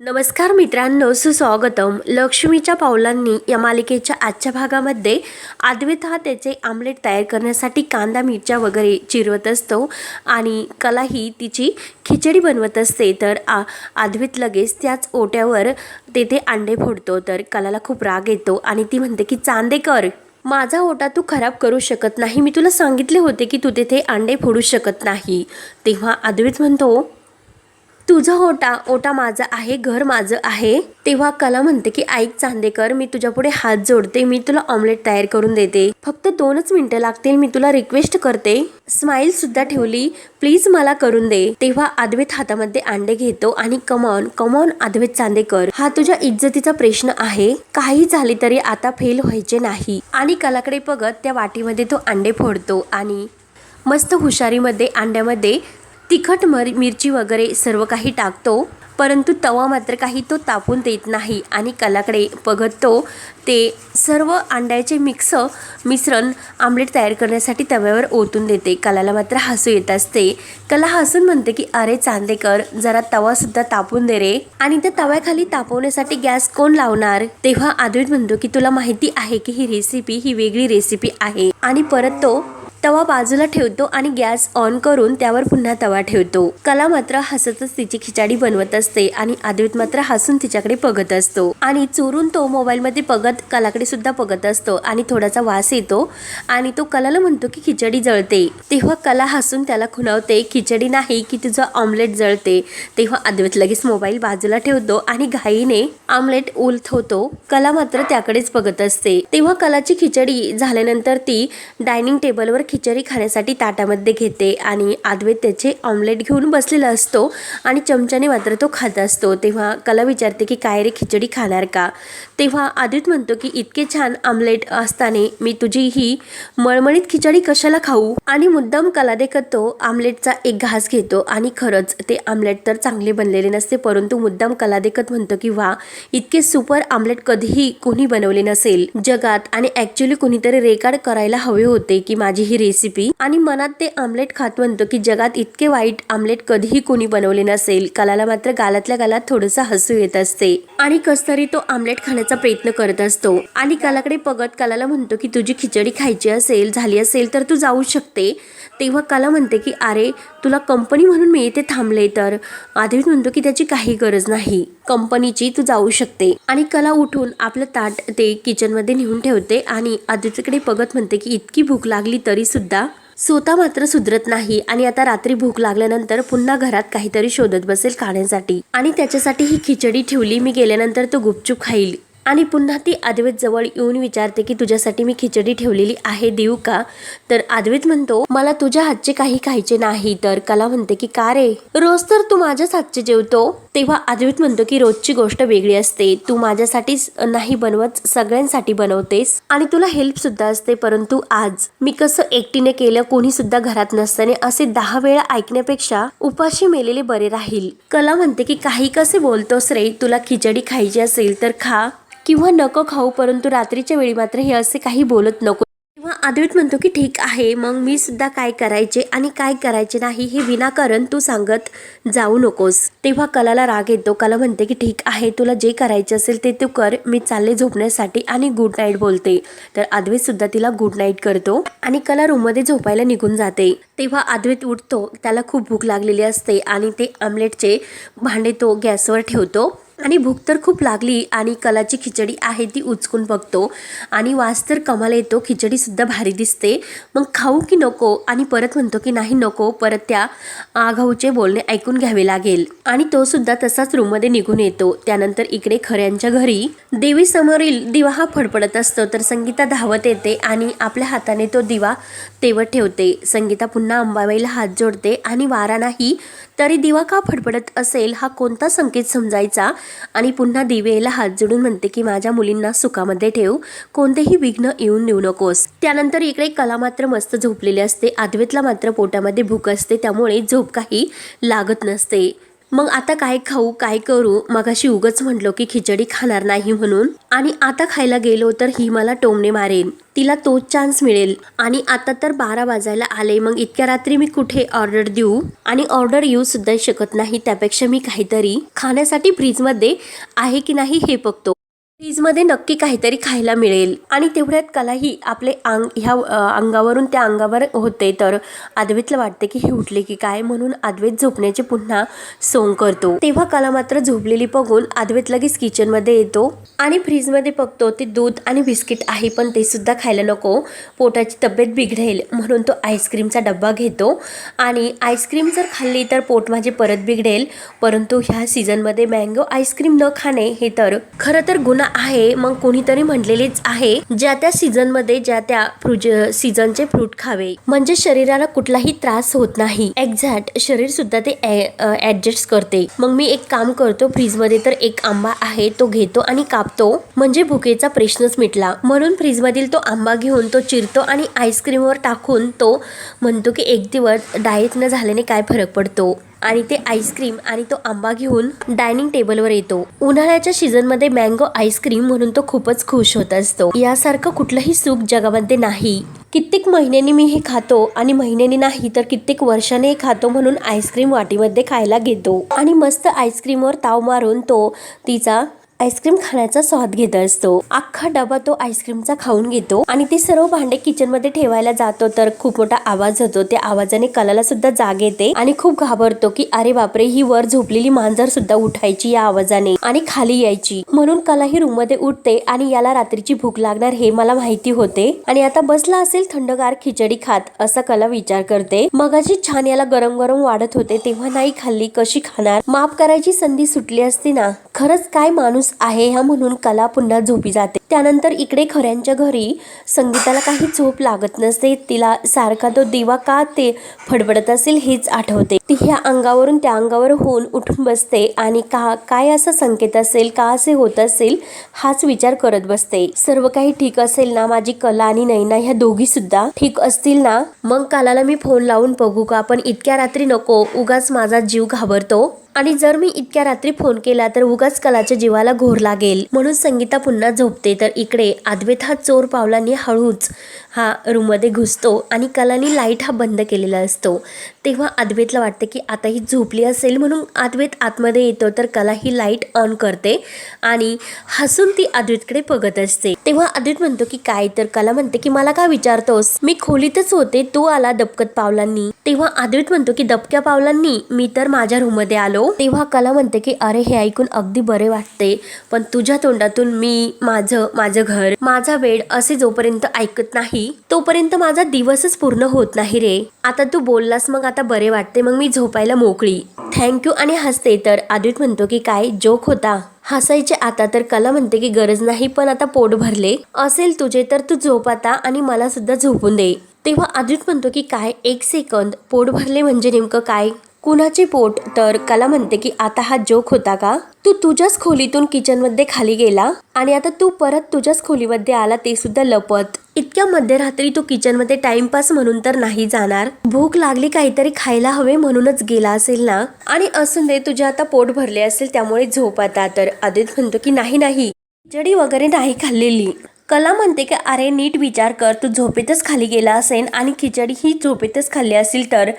नमस्कार मित्रांनो सुस्वागतम. लक्ष्मीच्या पावलांनी या मालिकेच्या आजच्या भागामध्ये आद्वित हा त्याचे आमलेट तयार करण्यासाठी कांदा मिरच्या वगैरे चिरवत असतो आणि कला ही तिची खिचडी बनवत असते. तर आ आद्वित लगेच त्याच ओट्यावर तेथे अंडे फोडतो. तर कलाला खूप राग येतो आणि ती म्हणते की चांदे कर. माझा ओटा तू खराब करू शकत नाही. मी तुला सांगितले होते की तू तेथे अंडे फोडू शकत नाही. तेव्हा अद्वैत म्हणतो तुझा ओटा ओटा माझा आहे घर माझं आहे. तेव्हा कला म्हणते की ऐक चांदेकर मी तुझ्या पुढे हात जोडते मी तुला ऑमलेट तयार करून देते. फक्त दोनच मिनिटं लागतील मी तुला रिक्वेस्ट करते. स्माइल सुद्धा ठेवली प्लीज मला करून दे. तेव्हा आदवेत हातामध्ये अंडे घेतो आणि कमॉन कमॉन अद्वैत चांदेकर. हा तुझ्या इज्जतीचा प्रश्न आहे. काही झाले तरी आता फेल व्हायचे नाही. आणि कलाकडे बघत त्या वाटीमध्ये तो अंडे फोडतो आणि मस्त हुशारीमध्ये अंड्यामध्ये तिखट मर मिरची वगैरे सर्व काही टाकतो परंतु तवा मात्र काही तो तापून देत नाही आणि कलाकडे बघत. तो ते सर्व अंड्याचे मिक्स मिश्रण आमलेट तयार करण्यासाठी तव्यावर ओतून देते. कलाला मात्र हसू येत असते. कला हसून म्हणते की अरे चांदेकर जरा तवासुद्धा तापून दे रे. आणि त्या तव्याखाली तापवण्यासाठी गॅस कोण लावणार? तेव्हा आद्वित म्हणतो की तुला माहिती आहे की ही रेसिपी ही वेगळी रेसिपी आहे. आणि परत तो तवा बाजूला ठेवतो आणि गॅस ऑन करून त्यावर पुन्हा तवा ठेवतो. कला मात्र हसतच तिची खिचडी बनवत असते आणि आदित मात्र हसून तिच्याकडे बघत असतो. आणि चोरून तो मोबाईल मध्ये बघत कलाकडे सुद्धा बघत असतो आणि थोडासा वास येतो आणि तो कलाला म्हणतो की खिचडी जळते. तेव्हा कला हसून त्याला खुणावते खिचडी नाही की तुझं ऑमलेट जळते. तेव्हा अद्वैत लगेच मोबाईल बाजूला ठेवतो आणि घाईने ऑमलेट उलथवतो. कला मात्र त्याकडेच बघत असते. तेव्हा कलाची खिचडी झाल्यानंतर ती डायनिंग टेबलवर खिचडी खाण्यासाठी ताटामध्ये घेते आणि आदवे त्याचे ऑमलेट घेऊन बसलेला असतो आणि चमच्याने मात्र तो खात असतो. तेव्हा कला विचारते की काय रे खिचडी खाणार का? तेव्हा आदित म्हणतो की इतके छान ऑमलेट असताना मी तुझी ही मळमळीत खिचडी कशाला खाऊ? आणि मुद्दाम कला देखत तो आमलेटचा एक घास घेतो. आणि खरंच ते आमलेट तर चांगले बनलेले नसते परंतु मुद्दाम कला देखत म्हणतो की वा इतके सुपर आमलेट कधीही कोणी बनवले नसेल. जगात आणि ऍक्च्युली कोणीतरी रेकॉर्ड करायला हवे होते की माझी ही रेसिपी आणि मनात ते आमलेट खात म्हणतो की जगात इतके वाईट आमलेट कधीही कोणी बनवले नसेल. कलाला मात्र गालातल्या गालात थोडंसं हसू येत असते. आणि कस तरी तो आमलेट खाण्याचा प्रयत्न करत असतो. आणि कलाकडे बघत कलाला म्हणतो की तुझी खिचडी खायची असेल झाली असेल तर तू जाऊ शकते. तेव्हा कला म्हणते की अरे तुला कंपनी म्हणून मी इथे थांबले तर. आधी म्हणतो की त्याची काही गरज नाही. कंपनीची तू जाऊ शकते. आणि कला उठून आपलं ताट ते किचनमध्ये नेऊन ठेवते आणि आदित्यकडे बघत म्हणते की इतकी भूक लागली तरी सुद्धा स्वतः मात्र सुधरत नाही आणि आता रात्री भूक लागल्यानंतर पुन्हा घरात काहीतरी शोधत बसेल खाण्यासाठी. आणि त्याच्यासाठी ही खिचडी ठेवली मी गेल्यानंतर तो गुपचूप खाईल. आणि पुन्हा ती अद्वैत जवळ येऊन विचारते की तुझ्यासाठी मी खिचडी ठेवलेली आहे देऊ का? तर अद्वैत म्हणतो मला तुझ्या हातचे काही खायचे नाही. तर कला म्हणते की का रे? रोज तर तू माझ्याच हातचे जेवतो. तेव्हा अद्वैत म्हणतो की रोजची गोष्ट वेगळी असते. तू माझ्यासाठीच नाही बनवत सगळ्यांसाठी बनवतेस आणि तुला हेल्प सुद्धा असते. परंतु आज मी कसं एकटीने केलं कोणी सुद्धा घरात नसताना असे दहा वेळा ऐकण्यापेक्षा उपाशी मेलेले बरे राहील. कला म्हणते की काही कसे बोलतोस रे? तुला खिचडी खायची असेल तर खा. किंवा नको खाऊ परंतु रात्रीच्या वेळी मात्र हे असे काही बोलत नको. किंवा अद्वैत म्हणतो की ठीक आहे मग मी सुद्धा काय करायचे आणि काय करायचे नाही हे विनाकारण तू सांगत जाऊ नकोस. तेव्हा कलाला राग येतो. कला म्हणते की ठीक आहे तुला जे करायचे असेल ते तू कर. मी चालले झोपण्यासाठी आणि गुड नाईट बोलते. तर अद्वैत सुद्धा तिला गुड नाईट करतो आणि कला रूममध्ये झोपायला निघून जाते. तेव्हा अद्वैत उठतो. त्याला खूप भूक लागलेली असते आणि ते आमलेटचे भांडे तो गॅसवर ठेवतो. आणि भूक तर खूप लागली आणि कलाची खिचडी आहे ती उचकून बघतो. आणि वास तर कमाल येतो खिचडीसुद्धा भारी दिसते. मग खाऊ की नको आणि परत म्हणतो की नाही नको परत त्या आघाऊचे बोलणे ऐकून घ्यावे लागेल. आणि तो सुद्धा तसाच रूममध्ये निघून येतो. त्यानंतर इकडे खऱ्यांच्या घरी देवी समोरील दिवा हा फडफडत असतो तर संगीता धावत येते आणि आपल्या हाताने तो दिवा तेवत ठेवते. संगीता पुन्हा अंबाबाईला हात जोडते आणि वारा नाही तरी दिवा का फडफडत असेल हा कोणता संकेत समजायचा? आणि पुन्हा दिवेला हात जोडून म्हणते की माझ्या मुलींना सुखामध्ये ठेव. कोणतेही विघ्न येऊन देऊ नकोस. त्यानंतर इकडे कला मात्र मस्त झोपलेली असते. आद्वेतला मात्र पोटामध्ये भूक असते. त्यामुळे झोप काही लागत नसते. मग आता काय खाऊ काय करू? मगाशी उगच म्हटलो की खिचडी खाणार नाही म्हणून. आणि आता खायला गेलो तर ही मला टोमणे मारेन. तिला तोच चान्स मिळेल. आणि आता तर बारा वाजायला आले मग इतक्या रात्री मी कुठे ऑर्डर देऊ? आणि ऑर्डर येऊ सुद्धा शकत नाही त्यापेक्षा मी काहीतरी खाण्यासाठी फ्रीजमध्ये आहे की नाही हे बघतो. फ्रीजमध्ये नक्की काहीतरी खायला मिळेल. आणि तेवढ्यात कलाही आपले अंग ह्या अंगावरून त्या अंगावर होते. तर अद्वैतला वाटते की हे उठले की काय? म्हणून अद्वैत झोपण्याचे पुन्हा सोंग करतो. तेव्हा कला मात्र झोपलेली बघून अद्वैत लगेच किचनमध्ये येतो आणि फ्रीजमध्ये बघतो ते दूध आणि बिस्किट आहे पण ते सुद्धा खायला नको. पोटाची तब्येत बिघडेल म्हणून तो आईस्क्रीमचा डब्बा घेतो. आणि आईस्क्रीम जर खाल्ली तर पोट माझे परत बिघडेल. परंतु ह्या सीझनमध्ये मँगो आईस्क्रीम न खाणे हे तर खरं तर गुन्हा आहे मग कोणीतरी म्हटलेलेच आहे ज्या त्या सीझनमध्ये ज्या त्या फ्रुज सीझनचे फ्रूट खावे. म्हणजे शरीराला कुठलाही त्रास होत नाही. एक्झॅक्ट शरीर सुद्धा ते ऍडजस्ट करते. मग मी एक काम करतो फ्रीजमध्ये तर एक आंबा आहे तो घेतो आणि कापतो. म्हणजे भुकेचा प्रश्नच मिटला. म्हणून फ्रीजमधील तो आंबा घेऊन तो चिरतो आणि आईस्क्रीमवर टाकून तो म्हणतो की एक दिवस डाएट न झाल्याने काय फरक पडतो? आणि ते आईस्क्रीम आणि तो आंबा घेऊन डायनिंग टेबलवर येतो. उन्हाळ्याच्या सीझनमध्ये मँगो आईस्क्रीम म्हणून तो खूपच खुश होत असतो. यासारखं कुठलंही सुख जगामध्ये नाही. कित्येक महिन्यांनी मी हे खातो आणि महिन्यांनी नाही तर कित्येक वर्षाने खातो म्हणून आईस्क्रीम वाटीमध्ये खायला घेतो. आणि मस्त आईस्क्रीमवर ताव मारून तो तिचा आईस्क्रीम खाण्याचा स्वाद घेत असतो. अख्खा डबा तो आईस्क्रीमचा खाऊन घेतो. आणि ते सर्व भांडे किचनमध्ये ठेवायला जातो तर खूप मोठा आवाज होतो. त्या आवाजाने कलाला सुद्धा जाग येते. आणि खूप घाबरतो की अरे बापरे ही वर झोपलेली मांजर सुद्धा उठायची या आवाजाने आणि खाली यायची. म्हणून कला ही रूममध्ये उठते आणि याला रात्रीची भूक लागणार हे मला माहिती होते. आणि आता बसला असेल थंडगार खिचडी खात असा कला विचार करते. मगाची छान याला गरम गरम वाढत होते तेव्हा नाही खाल्ली कशी खाणार? माफ करायची संधी सुटली असती ना? खरंच काय माणूस आहे ह्या म्हणून कला पुन्हा झोपी जाते. त्यानंतर इकडे खऱ्यांच्या घरी संगीताला काही झोप लागत नसते. तिला सारखा तो दिवा का ते फडफडत असेल हेच आठवते. ती ह्या अंगावरून त्या अंगावर होऊन उठून बसते आणि का काय असा संकेत असेल का असे होत असेल हाच विचार करत बसते. सर्व काही ठीक असेल ना माझी कला आणि नैना ह्या दोघी सुद्धा? ठीक असतील ना? मग कालाला मी फोन लावून बघू का? पण इतक्या रात्री नको. उगाच माझा जीव घाबरतो. आणि जर मी इतक्या रात्री फोन केला तर उगाच कलाच्या जीवाला घोर लागेल. म्हणून संगीता पुन्हा झोपते. तर इकडे अद्वैत हा चोर पावलांनी हळूच हा रूममध्ये घुसतो आणि कलानी लाइट हा बंद केलेला असतो. तेव्हा अद्वेतला वाटते की आता ही झोपली असेल म्हणून अद्वैत आतमध्ये येतो तर कला ही लाइट ऑन करते आणि हसून ती अद्वैतकडे बघत असते. तेव्हा अद्वैत म्हणतो की काय तर कला म्हणते की मला का विचारतोस? मी खोलीतच होते तू आला दबकत पावलांनी. तेव्हा अद्वैत म्हणतो की दबक्या पावलांनी? मी तर माझ्या रूममध्ये आलो. तेव्हा कला म्हणते की अरे हे ऐकून अगदी बरे वाटते पण तुझ्या तोंडातून मी माझं माझं घर माझा वेळ असे जोपर्यंत ऐकत नाही तोपर्यंत माझा दिवसच पूर्ण होत नाही रे. आता तू बोललास मग आता बरे वाटते. मग मी झोपायला मोकळी. थँक्यू आणि हसते. तर आदित म्हणतो की काय? जोक होता. हसायचे आता तर कला म्हणते की गरज नाही पण आता पोट भरले. असेल तुझे तर तू झोप आता आणि मला सुद्धा झोपून दे. तेव्हा आदित म्हणतो की काय? एक सेकंद पोट भरले म्हणजे नेमकं काय? कुणाचे पोट? तर कला म्हणते की आता हा जोक होता का? तू तुझ्याच खोलीतून किचनमध्ये खाली गेला आणि आता तू परत तुझ्याच खोलीमध्ये आला ते सुद्धा लपत. इतक्या मध्यरात्री तू किचनमध्ये टाइमपास म्हणून तर नाही जाणार. भूक लागली काहीतरी खायला हवे म्हणूनच गेला असेल ना? आणि असून दे तुझे आता पोट भरले असेल त्यामुळे झोप आता. तर आदित म्हणतो की नाही नाही. जडी वगैरे नाही खाल्लेली. कला म्हणते की अरे नीट विचार कर तू झोपेतच खाली गेला असेल आणि खिचडी ही झोपेतच खाल्ली असेल तर.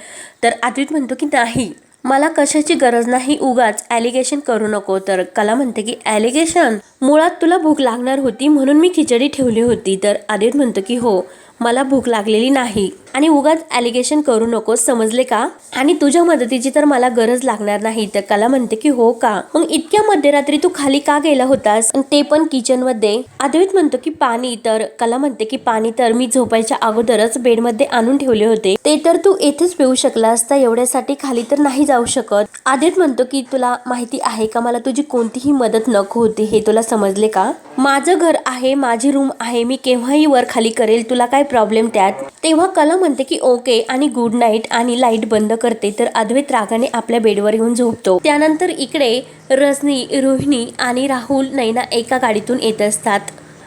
तर अद्वित म्हणतो की नाही मला कशाची गरज नाही उगाच ॲलिगेशन करू नको. तर कला म्हणते की ॲलिगेशन मुळात तुला भूक लागणार होती म्हणून मी खिचडी ठेवली होती. तर आदित म्हणतो की हो मला भूक लागलेली नाही. आणि उगाच ॲलिगेशन करू नकोस समजले का? आणि तुझ्या मदतीची तर मला गरज लागणार नाही. तर कला म्हणते की हो का? मग इतक्या मध्यरात्री तू खाली का गेला होतास? ते पण किचनमध्ये. अद्वैत म्हणतो की पाणी तर कला म्हणते की पाणी तर मी झोपायच्या अगोदरच बेडमध्ये आणून ठेवले होते. ते तर तू येथेच पिऊ शकला असता एवढ्यासाठी खाली तर नाही जाऊ शकत. आदित म्हणतो की तुला माहिती आहे का? मला तुझी कोणतीही मदत नको होती. हे तुला समजले का? माझं घर आहे माझी रूम आहे मी केव्हाही वर खाली करेल. तुला काय प्रॉब्लेम त्यात. तेव्हा कला म्हणते की ओके आणि गुड नाईट आणि लाइट बंद करते तर अद्वैत रागाने आपल्या बेडवर येऊन झोपतो. त्यानंतर इकडे रजनी रोहिणी आणि राहुल नैना एका गाडीतून येत असतात.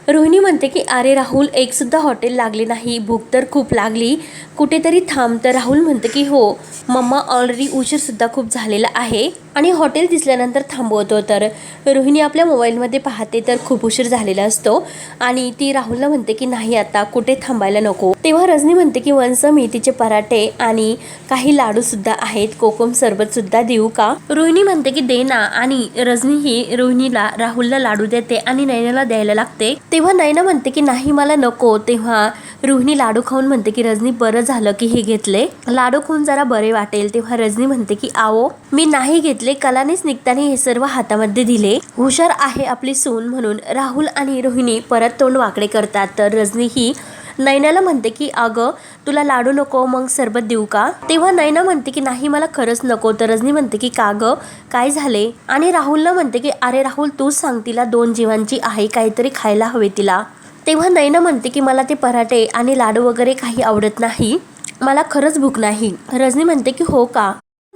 रोहिणी म्हणते की अरे राहुल एक सुद्धा हॉटेल लागले नाही भूक तर खूप लागली. कुठेतरी थांब. तर राहुल म्हणते की हो मम्मा ऑलरेडी उशीर सुद्धा खूप झालेला आहे. आणि हॉटेल दिसल्यानंतर थांबवतो. तर रोहिणी आपल्या मोबाईलमध्ये पाहते तर खूप उशीर झालेला असतो. आणि ती राहुलला म्हणते की नाही आता कुठे थांबायला नको. तेव्हा रजनी म्हणते की वंस मेथीचे पराठे आणि काही लाडू सुद्धा आहेत. कोकम सरबत सुद्धा देऊ का? रोहिणी म्हणते की दे ना. आणि रजनी ही रोहिणीला राहुलला लाडू देते आणि नयनाला द्यायला लागते. तेव्हा नयना म्हणते की नाही मला नको. तेव्हा रोहिणी लाडू खाऊन म्हणते की रजनी बरं झालं की हे घेतले. लाडू खाऊन जरा बरे वाटेल. तेव्हा रजनी म्हणते की आवो मी नाही घेतले कलानेच निघताना हे सर्व हातामध्ये दिले. हुशार आहे आपली सून म्हणून राहुल आणि रोहिणी परत तोंड वाकडे करतात. तर रजनी ही नैनाला म्हणते की अगं तुला लाडू नको मग सरबत देऊ का? तेव्हा नैना म्हणते की नाही मला खरंच नको. तर रजनी म्हणते की का गं? काय झाले? आणि राहुलला म्हणते की अरे राहुल तूच सांग तिला दोन जीवांची आहे काहीतरी खायला हवे तिला. तेव्हा नैना म्हणते की मला ते पराठे आणि लाडू वगैरे काही आवडत नाही. मला खरंच भूक नाही. रजनी म्हणते की हो का?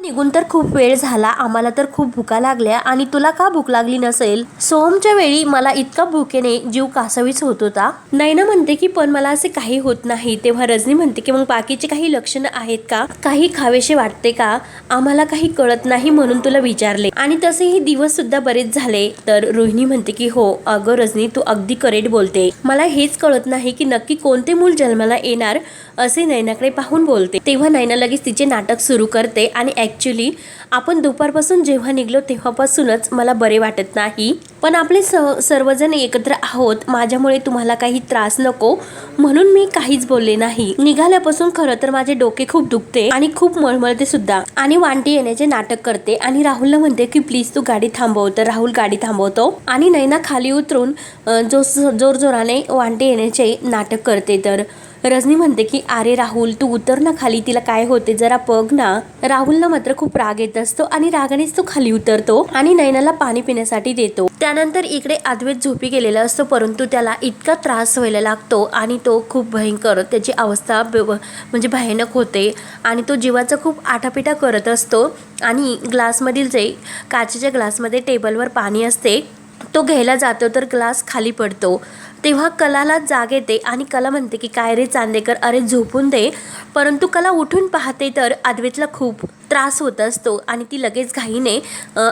निघून तर खूप वेळ झाला आम्हाला तर खूप भुका लागल्या. आणि तुला का भूक लागली नसेल? सोमच्या वेळी मला इतका भुकेने जीव कासावीच होत होता. नैना म्हणते की पण मला असे काही होत नाही. तेव्हा रजनी म्हणते की मग बाकीचे काही लक्षणं आहेत का? काही खावेसे वाटते का? आम्हाला काही कळत नाही म्हणून तुला विचारले. आणि तसेही दिवस सुद्धा बरेच झाले. तर रोहिणी म्हणते की हो अगं रजनी तू अगदी करेक्ट बोलते. मला हेच कळत नाही की नक्की कोणते मूल जन्माला येणार? असे नैनाकडे पाहून बोलते. तेव्हा नैना लगेच तिचे नाटक सुरू करते आणि ॲक्च्युली आपण दुपारपासून जेव्हा निघलो तेव्हापासूनच मला बरे वाटत नाही. पण आपले स सर्वजण एकत्र आहोत माझ्यामुळे तुम्हाला काही त्रास नको. म्हणून मी काहीच बोलले नाही. निघाल्यापासून खरं तर माझे डोके खूप दुखते आणि खूप मळमळते सुद्धा. आणि वांटी येण्याचे नाटक करते. आणि राहुलला म्हणते की प्लीज तू गाडी थांबव. तर राहुल गाडी थांबवतो. आणि नैना खाली उतरून अ, जो जोरजोराने वांटी येण्याचे नाटक करते तर. रजनी म्हणते की अरे राहुल तू उतर ना खाली तिला काय होते जरा बघ ना. राहुलला मात्र खूप राग येत असतो आणि रागानेच तो खाली उतरतो आणि नैनाला पाणी पिण्यासाठी देतो. त्यानंतर इकडे अद्वैत झोपी गेलेला असतो परंतु त्याला इतका त्रास व्हायला लागतो आणि तो खूप भयंकर त्याची अवस्था ब- म्हणजे भयानक होते आणि तो जीवाचा खूप आटापिटा करत असतो आणि ग्लासमधील जे काचेच्या ग्लासमध्ये टेबलवर पाणी असते तो घ्यायला जातो तर ग्लास खाली पडतो. तेव्हा कलाला जाग येते आणि कला म्हणते की काय रे चांदेकर अरे झोपून दे. परंतु कला उठून पाहते तर आद्वेतला खूप त्रास होत असतो आणि ती लगेच घाईने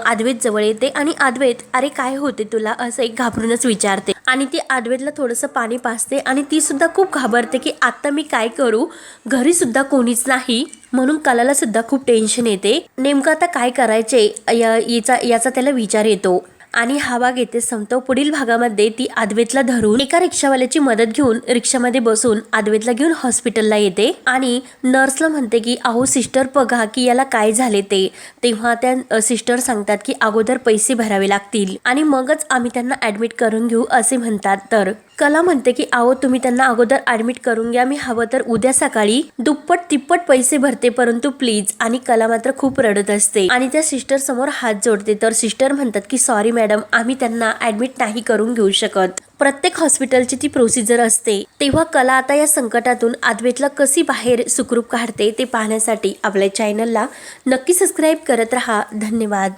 आद्वेतजवळ जवळ येते आणि आद्वेत अरे काय होते तुला? असं एक घाबरूनच विचारते. आणि ती आद्वेतला थोडंसं पाणी पाजते आणि ती सुद्धा खूप घाबरते की आत्ता मी काय करू? घरी सुद्धा कोणीच नाही. म्हणून कलाला सुद्धा खूप टेन्शन येते. नेमकं आता काय करायचे या- याचा याचा त्याला विचार येतो. आणि हा भाग संपतो. पुढील भागामध्ये ती आदवेतला धरून एका रिक्षावाल्याची मदत घेऊन रिक्षामध्ये बसून आदवेतला घेऊन हॉस्पिटलला येते. आणि नर्सला म्हणते की अहो सिस्टर बघा की याला काय झाले ते. तेव्हा त्या सिस्टर सांगतात की अगोदर पैसे भरावे लागतील. आणि मगच आम्ही त्यांना ऍडमिट करून घेऊ असे म्हणतात. तर कला म्हणते की अहो तुम्ही त्यांना अगोदर ऍडमिट करून घ्या. मी हवं तर उद्या सकाळी दुप्पट तिप्पट पैसे भरते परंतु प्लीज आणि कला मात्र खूप रडत असते. आणि त्या सिस्टर समोर हात जोडते. तर सिस्टर म्हणतात की सॉरी मॅडम आम्ही त्यांना ऍडमिट नाही करून घेऊ शकत. प्रत्येक हॉस्पिटलची ती प्रोसिजर असते. तेव्हा कला आता या संकटातून आदवेतला कशी बाहेर सुखरूप काढते ते पाहण्यासाठी आपल्या चॅनलला नक्की सबस्क्राईब करत राहा. धन्यवाद.